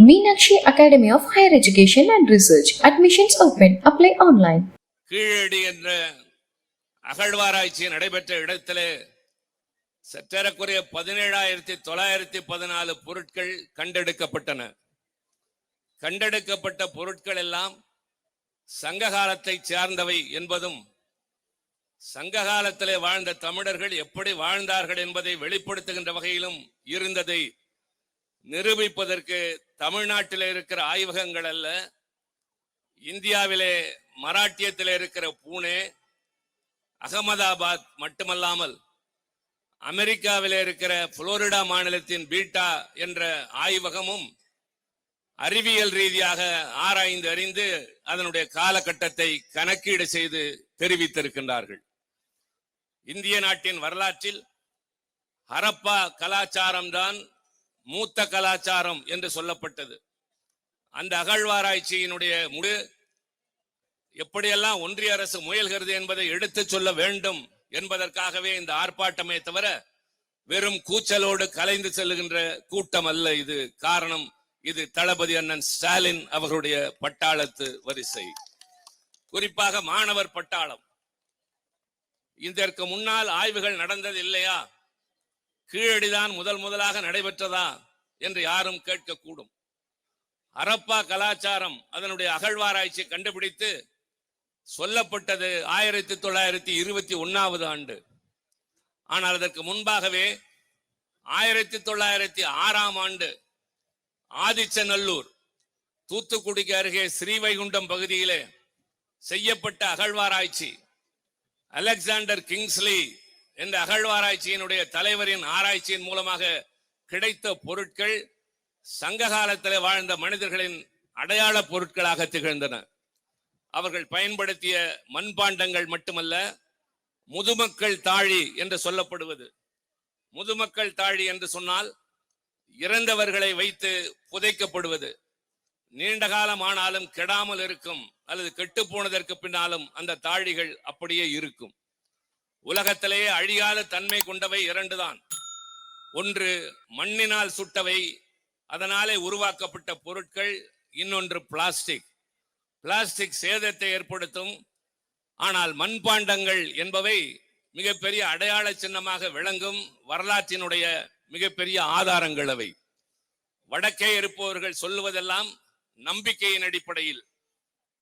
Meenakshi academy of higher education and research admissions open apply online Keezhadi என்ற அகழ்வாராய்ச்சி நடைபெற்ற இடத்திலே சற்றேறக்குறைய பதினேழாயிரத்தி தொள்ளாயிரத்தி பதினாலு பொருட்கள் கண்டெடுக்கப்பட்டன. கண்டெடுக்கப்பட்ட பொருட்கள் எல்லாம் சங்க காலத்தை சார்ந்தவை என்பதும் சங்க காலத்திலே வாழ்ந்த தமிழர்கள் எப்படி வாழ்ந்தார்கள் என்பதை வெளிப்படுத்துகின்ற வகையிலும் இருந்ததை நிரூபிப்பதற்கு தமிழ்நாட்டில் இருக்கிற ஆய்வகங்கள் அல்ல இந்தியாவிலே மராட்டியத்தில் இருக்கிற பூனே அகமதாபாத் மட்டுமல்லாமல் அமெரிக்காவில் இருக்கிற புளோரிடா மாநிலத்தின் பீட்டா என்ற ஆய்வகமும் அறிவியல் ரீதியாக ஆராய்ந்து அறிந்து அதனுடைய காலகட்டத்தை கணக்கீடு செய்து தெரிவித்திருக்கின்றார்கள். இந்திய நாட்டின் வரலாற்றில் ஹரப்பா கலாச்சாரம்தான் மூத்த கலாச்சாரம் என்று சொல்லப்பட்டது. அந்த அகழ்வாராய்ச்சியினுடைய முடி எப்படியெல்லாம் ஒன்றிய அரசு முயல்கிறது என்பதை எடுத்துச் சொல்ல வேண்டும் என்பதற்காகவே இந்த ஆர்ப்பாட்டமே தவிர வெறும் கூச்சலோடு கலைந்து செல்லுகின்ற கூட்டம் அல்ல இது. காரணம் இது தளபதி அண்ணன் ஸ்டாலின் அவர்களுடைய பட்டாளத்து வரிசை. குறிப்பாக மாணவர் பட்டாளம். இதற்கு முன்னால் ஆய்வுகள் நடந்தது இல்லையா? கீழடிதான் முதல் முதலாக நடைபெற்றதா என்று யாரும் கேட்கக்கூடும். அரப்பா கலாச்சாரம் அதனுடைய அகழ்வாராய்ச்சி கண்டுபிடித்து சொல்லப்பட்டது ஆயிரத்தி தொள்ளாயிரத்தி இருபத்தி ஒன்னாவது ஆண்டு. ஆனால் அதற்கு முன்பாகவே ஆயிரத்தி தொள்ளாயிரத்தி ஆறாம் ஆண்டு ஆதிச்சநல்லூர் தூத்துக்குடிக்கு அருகே ஸ்ரீவைகுண்டம் பகுதியிலே செய்யப்பட்ட அகழ்வாராய்ச்சி அலெக்சாண்டர் கிங்ஸ்லி என்ற அகழ்வாராய்ச்சியினுடைய தலைவரின் ஆராய்ச்சியின் மூலமாக கிடைத்த பொருட்கள் சங்க காலத்தில் வாழ்ந்த மனிதர்களின் அடையாள பொருட்களாக திகழ்ந்தன. அவர்கள் பயன்படுத்திய மண்பாண்டங்கள் மட்டுமல்ல முதுமக்கள் தாழி என்று சொல்லப்படுவது. முதுமக்கள் தாழி என்று சொன்னால் இறந்தவர்களை வைத்து புதைக்கப்படுவது. நீண்ட காலம் ஆனாலும் கெடாமல் இருக்கும் அல்லது கெட்டு போனதற்கு பின்னாலும் அந்த தாழிகள் அப்படியே இருக்கும். உலகத்திலேயே அழியாத தன்மை கொண்டவை இரண்டுதான். ஒன்று மண்ணினால் சுட்டவை அதனாலே உருவாக்கப்பட்ட பொருட்கள் இன்னொன்று பிளாஸ்டிக். பிளாஸ்டிக் சேதத்தை ஏற்படுத்தும் ஆனால் மண்பாண்டங்கள் என்பவை மிகப்பெரிய அடையாள சின்னமாக விளங்கும் வரலாற்றினுடைய மிகப்பெரிய ஆதாரங்கள் அவை. வடக்கே இருப்பவர்கள் சொல்லுவதெல்லாம் நம்பிக்கையின் அடிப்படையில்.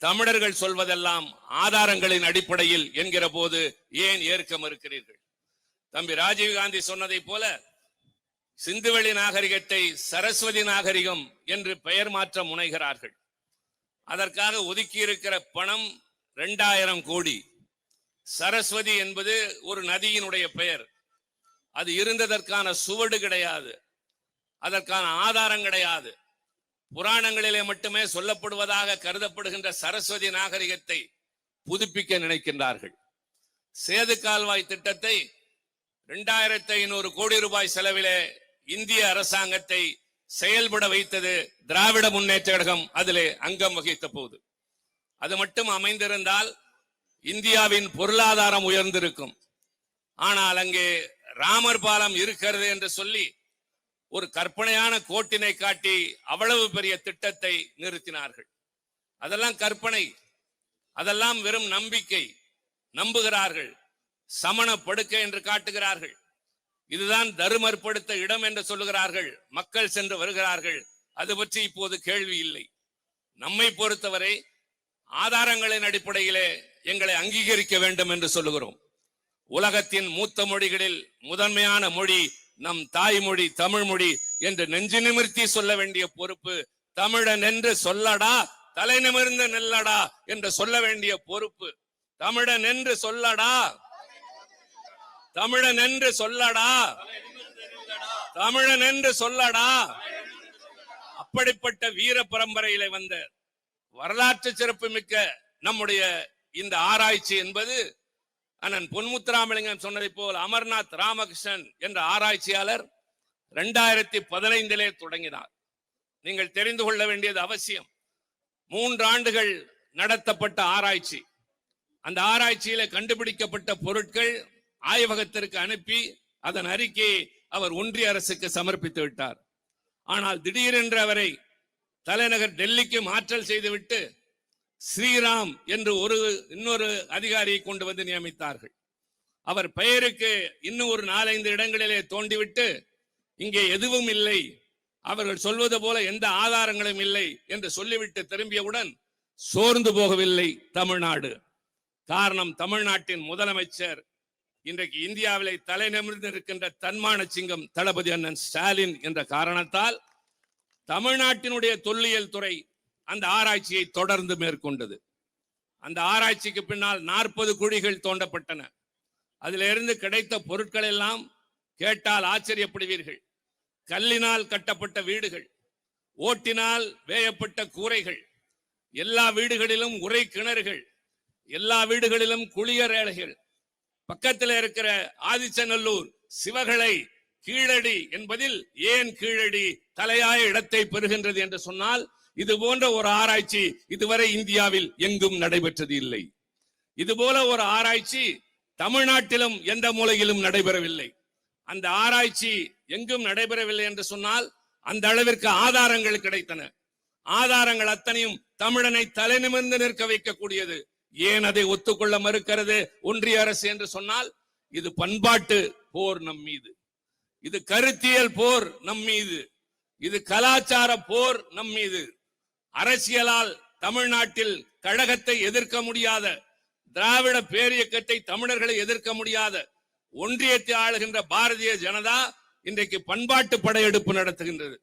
தமிழர்கள் சொல்வதெல்லாம் ஆதாரங்களின் அடிப்படையில் என்கிற போது ஏன் ஏற்க மறுக்கிறீர்கள் தம்பி ராஜீவ்காந்தி சொன்னதை போல சிந்துவெளி நாகரிகத்தை சரஸ்வதி நாகரிகம் என்று பெயர் மாற்ற முனைகிறார்கள். அதற்காக ஒதுக்கி இருக்கிற பணம் இரண்டாயிரம் கோடி. சரஸ்வதி என்பது ஒரு நதியினுடைய பெயர். அது இருந்ததற்கான சுவடு கிடையாது. அதற்கான ஆதாரம் கிடையாது. புராணங்களிலே மட்டுமே சொல்லப்படுவதாக கருதப்படுகின்ற சரஸ்வதி நாகரிகத்தை புதுப்பிக்க நினைக்கின்றார்கள். சேது கால்வாய் திட்டத்தை இரண்டாயிரத்தி ஐநூறு கோடி ரூபாய் செலவிலே இந்திய அரசாங்கத்தை செயல்பட வைத்தது திராவிட முன்னேற்ற கழகம் அதிலே அங்கம் வகித்த போது. அது மட்டும் அமைந்திருந்தால் இந்தியாவின் பொருளாதாரம் உயர்ந்திருக்கும். ஆனால் அங்கே ராமர் பாலம் இருக்கிறது என்று சொல்லி ஒரு கற்பனையான கோட்டினை காட்டி அவ்வளவு பெரிய திட்டத்தை நிறுத்தினார்கள். அதெல்லாம் கற்பனை. அதெல்லாம் வெறும் நம்பிக்கை. நம்புகிறார்கள். சமண படுக்கை என்று காட்டுகிறார்கள். இதுதான் தருமற்படுத்த இடம் என்று சொல்லுகிறார்கள். மக்கள் சென்று வருகிறார்கள். அது பற்றி இப்போது கேள்வி இல்லை. நம்மை பொறுத்தவரை ஆதாரங்களின் அடிப்படையிலே எங்களை அங்கீகரிக்க வேண்டும் என்று சொல்லுகிறோம். உலகத்தின் மூத்த மொழிகளில் முதன்மையான மொழி நம் தாய்மொழி தமிழ் மொழி என்று நெஞ்சு நிமிர்த்தி சொல்ல வேண்டிய பொறுப்பு தமிழன் என்று சொல்லடா தலை நிமிர்ந்து நெல்லடா என்று சொல்ல வேண்டிய பொறுப்பு தமிழன் என்று சொல்லடா. தமிழன் என்று சொல்லடா. தமிழன் என்று சொல்லடா. அப்படிப்பட்ட வீர பரம்பரையில வந்த வரலாற்று சிறப்பு மிக்க நம்முடைய இந்த ஆராய்ச்சி என்பது அண்ணன் பொன்முத்துராமலிங்கம் சொன்னதை போல் அமர்நாத் ராமகிருஷ்ணன் என்ற ஆராய்ச்சியாளர் இரண்டாயிரத்தி பதினைந்திலே தொடங்கினார். நீங்கள் தெரிந்து கொள்ள வேண்டியது அவசியம். மூன்று ஆண்டுகள் நடத்தப்பட்ட ஆராய்ச்சி. அந்த ஆராய்ச்சியில கண்டுபிடிக்கப்பட்ட பொருட்கள் ஆய்வகத்திற்கு அனுப்பி அதன் அறிக்கையை அவர் ஒன்றிய அரசுக்கு சமர்ப்பித்து விட்டார். ஆனால் திடீரென்று அவரை தலைநகர் டெல்லிக்கு மாற்றல் செய்துவிட்டு ஸ்ரீராம் என்று ஒரு இன்னொரு அதிகாரியை கொண்டு வந்து நியமித்தார்கள். அவர் பெயருக்கு இன்னும் ஒரு நாலைந்து இடங்களிலே தோண்டிவிட்டு இங்கே எதுவும் இல்லை. அவர்கள் சொல்வது போல எந்த ஆதாரங்களும் இல்லை என்று சொல்லிவிட்டு திரும்பியவுடன் சோர்ந்து போகவில்லை தமிழ்நாடு. காரணம் தமிழ்நாட்டின் முதலமைச்சர் இன்றைக்கு இந்தியாவிலே தலை நிமிர்ந்து இருக்கின்ற தன்மான சிங்கம் தளபதி அண்ணன் ஸ்டாலின் என்ற காரணத்தால் தமிழ்நாட்டினுடைய தொல்லியல் துறை அந்த ஆராய்ச்சியை தொடர்ந்து மேற்கொண்டது. அந்த ஆராய்ச்சிக்கு பின்னால் நாற்பது குழிகள் தோண்டப்பட்டன. அதிலிருந்து கிடைத்த பொருட்கள் எல்லாம் கேட்டால் ஆச்சரியப்படுவீர்கள். கல்லினால் கட்டப்பட்ட வீடுகள் ஓட்டினால் வேயப்பட்ட கூரைகள் எல்லா வீடுகளிலும் உரை கிணறுகள் எல்லா வீடுகளிலும் குளியர் ஏழைகள் பக்கத்தில் இருக்கிற ஆதிச்சநல்லூர் சிவகளை கீழடி என்பதில் ஏன் கீழடி தலையாய இடத்தை பெறுகின்றது என்று சொன்னால் இது போன்ற ஒரு ஆராய்ச்சி இதுவரை இந்தியாவில் எங்கும் நடைபெற்றது இல்லை. இது போல ஒரு ஆராய்ச்சி தமிழ்நாட்டிலும் எந்த மூலையிலும் நடைபெறவில்லை. அந்த ஆராய்ச்சி எங்கும் நடைபெறவில்லை என்று சொன்னால் அந்த அளவிற்கு ஆதாரங்கள் கிடைத்தன. ஆதாரங்கள் அத்தனையும் தமிழனை தலைநிமிர்ந்து நிற்க வைக்கக்கூடியது. ஏன் அதை ஒத்துக்கொள்ள மறுக்கிறது ஒன்றிய அரசு என்று சொன்னால் இது பண்பாட்டு போர் நம் மீது. இது கருத்தியல் போர் நம் மீது. இது கலாச்சார போர் நம் மீது. அரசியலால் தமிழ்நாட்டில் கழகத்தை எதிர்க்க முடியாத திராவிட பேரியக்கத்தை தமிழர்களை எதிர்க்க முடியாத ஒன்றியத்தை ஆளுகின்ற பாரதிய ஜனதா இன்றைக்கு பண்பாட்டு படையெடுப்பு நடத்துகின்றது.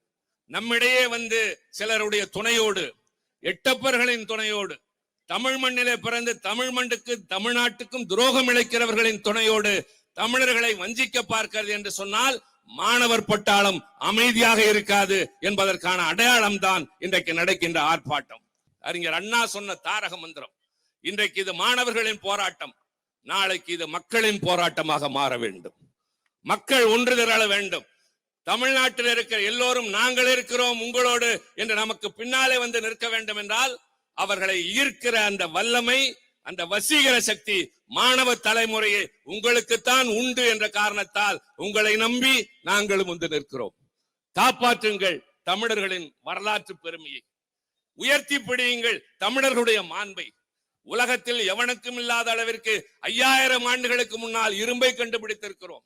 நம்மிடையே வந்து சிலருடைய துணையோடு எட்டப்பர்களின் துணையோடு தமிழ் மண்ணிலே பிறந்து தமிழ் மண்ணுக்கு தமிழ்நாட்டுக்கும் துரோகம் இழைக்கிறவர்களின் துணையோடு தமிழர்களை வஞ்சிக்க பார்க்கிறது என்று சொன்னால் மாணவர் பட்டாளம் அமைதியாக இருக்காது என்பதற்கான அடையாளம் தான் இன்றைக்கு நடக்கின்ற ஆர்ப்பாட்டம். அறிஞர் அண்ணா சொன்ன தாரக மந்திரம் இன்றைக்கு இது மாணவர்களின் போராட்டம் நாளைக்கு இது மக்களின் போராட்டமாக மாற வேண்டும். மக்கள் ஒன்று திரள வேண்டும். தமிழ்நாட்டில் இருக்கிற எல்லோரும் நாங்கள் இருக்கிறோம் உங்களோடு என்று நமக்கு பின்னாலே வந்து நிற்க வேண்டும் என்றால் அவர்களை ஈர்க்கிற அந்த வல்லமை அந்த வசீகர சக்தி மாணவ தலைமுறையை உங்களுக்குத்தான் உண்டு என்ற காரணத்தால் உங்களை நம்பி நாங்களும் வந்து நிற்கிறோம். காப்பாற்றுங்கள் தமிழர்களின் வரலாற்று பெருமையை. உயர்த்தி பிடியுங்கள் தமிழர்களுடைய மாண்பை. உலகத்தில் எவனுக்கும் இல்லாத அளவிற்கு ஐயாயிரம் ஆண்டுகளுக்கு முன்னால் இரும்பை கண்டுபிடித்திருக்கிறோம்.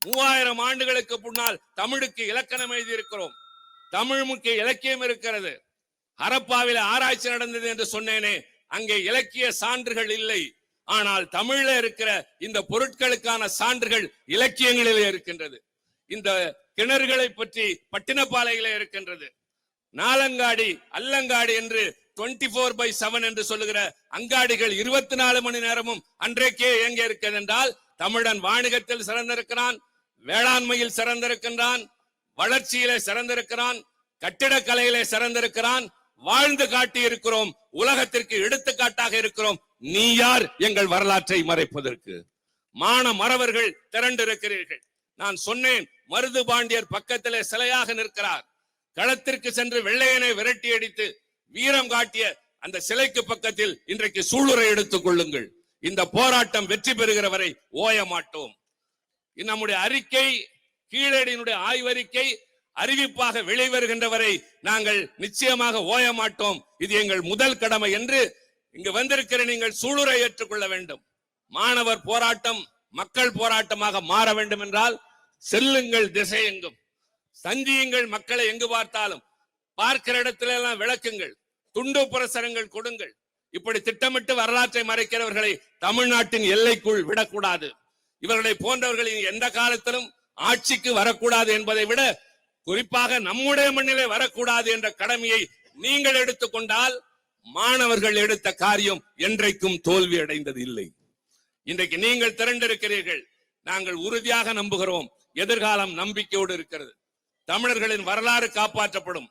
மூவாயிரம் ஆண்டுகளுக்கு முன்னால் தமிழுக்கு இலக்கணம் எழுதியிருக்கிறோம். தமிழ் முக்கிய இலக்கியம் இருக்கிறது. ஹரப்பாவில் ஆராய்ச்சி நடந்தது என்று சொன்னேனே அங்கே இலக்கிய சான்றுகள் இல்லை. ஆனால் தமிழ்ல இருக்கிற இந்த பொருட்களுக்கான சான்றுகள் இலக்கியங்களிலே இருக்கின்றது. இந்த கிணறுகளை பற்றி பட்டினப்பாலையிலே இருக்கின்றது. நாலங்காடி அல்லங்காடி என்று 24 போர் பை செவன் என்று சொல்லுகிற அங்காடிகள் இருபத்தி நாலு மணி நேரமும் அன்றைக்கே இயங்க இருக்கிறது என்றால் தமிழன் வாணிகத்தில் சிறந்திருக்கிறான் வேளாண்மையில் சிறந்திருக்கின்றான் வளர்ச்சியிலே சிறந்திருக்கிறான் கட்டிடக்கலையிலே சிறந்திருக்கிறான் வாழ்ந்து காட்டி இருக்கிறோம் உலகத்திற்கு எடுத்துக்காட்டாக இருக்கிறோம். நீ யார்? எங்கள் வரலாற்றை மறைப்பதற்கு. மான மறவர்கள் திரண்டிருக்கிறீர்கள். நான் சொன்னேன் மருது பாண்டியர் பக்கத்திலே சிலையாக நிற்கிறார். களத்திற்கு சென்று வெள்ளையனை விரட்டி அடித்து வீரம் காட்டிய அந்த சிலைக்கு பக்கத்தில் இன்றைக்கு சூளுரை எடுத்துக் கொள்ளுங்கள். இந்த போராட்டம் வெற்றி பெறுகிற வரை ஓய மாட்டோம். நம்முடைய அறிக்கை கீழடியினுடைய ஆய்வறிக்கை அறிவிப்பாக வெளிவருகின்ற வரை நாங்கள் நிச்சயமாக ஓய மாட்டோம். இது எங்கள் முதல் கடமை என்று இங்கு வந்திருக்கிற நீங்கள் சூளுரை ஏற்றுக்கொள்ள வேண்டும். மாணவர் போராட்டம் மக்கள் போராட்டமாக மாற வேண்டும் என்றால் செல்லுங்கள் திசை எங்கும். சந்தியுங்கள் மக்களை எங்கு பார்த்தாலும். பார்க்கிற இடத்துல எல்லாம் விளக்குங்கள். துண்டு பிரசரங்கள் கொடுங்கள். இப்படி திட்டமிட்டு வரலாற்றை மறைக்கிறவர்களை தமிழ்நாட்டின் எல்லைக்குள் விடக்கூடாது. இவர்களை போன்றவர்களின் எந்த காலத்திலும் ஆட்சிக்கு வரக்கூடாது என்பதை விட குறிப்பாக நம்முடைய மண்ணிலே வரக்கூடாது என்ற கடமையை நீங்கள் எடுத்துக்கொண்டால் மாணவர்கள் எடுத்த காரியம் என்றைக்கும் தோல்வி அடைந்தது இல்லை. இன்றைக்கு நீங்கள் திரண்டிருக்கிறீர்கள். நாங்கள் உறுதியாக நம்புகிறோம். எதிர்காலம் நம்பிக்கையோடு இருக்கிறது. தமிழர்களின் வரலாறு காப்பாற்றப்படும்.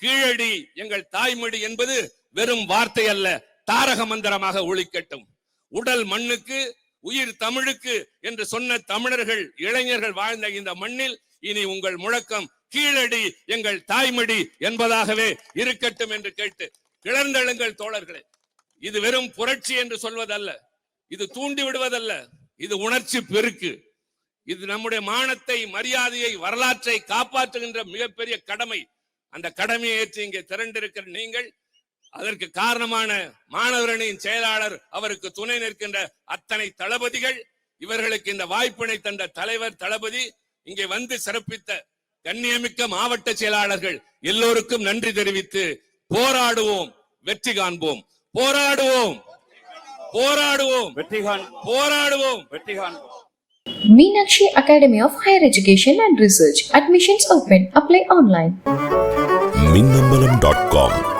கீழடி எங்கள் தாய்மொழி என்பது வெறும் வார்த்தை அல்ல தாரக மந்திரமாக ஒழிக்கட்டும் உடல் மண்ணுக்கு உயிர் தமிழுக்கு என்று சொன்ன தமிழர்கள் இளைஞர்கள் வாழ்ந்த இந்த மண்ணில் இனி உங்கள் முழக்கம் கீழடி எங்கள் தாய்மடி என்பதாகவே இருக்கட்டும் என்று கேட்டு கிளர்ந்தெழுங்கள் தோழர்களே. இது வெறும் புரட்சி என்று சொல்வதல்ல. இது தூண்டி விடுவதல்ல. இது உணர்ச்சி பெருக்கு. இது நம்முடைய மானத்தை மரியாதையை வரலாற்றை காப்பாற்றுகின்ற மிகப்பெரிய கடமை. அந்த கடமையை ஏற்று இங்கே திரண்டிருக்கிற நீங்கள் அதற்கு காரணமான மாணவரணியின் செயலாளர் அவருக்கு துணை நிற்கின்ற அத்தனை தளபதிகள் இவர்களுக்கு இந்த வாய்ப்பினை தந்த தலைவர் தளபதி இங்கே வந்து சிறப்பித்த கண்ணியமிக்க மாவட்ட செயலாளர்கள் எல்லோருக்கும் நன்றி தெரிவித்து போராடுவோம் வெற்றி காண்போம். போராடுவோம். போராடுவோம். வெற்றி காண் போராடுவோம். வெற்றி காண் Meenakshi Academy of Higher Education and Research. Admissions open. Apply online. Minnambalam dot com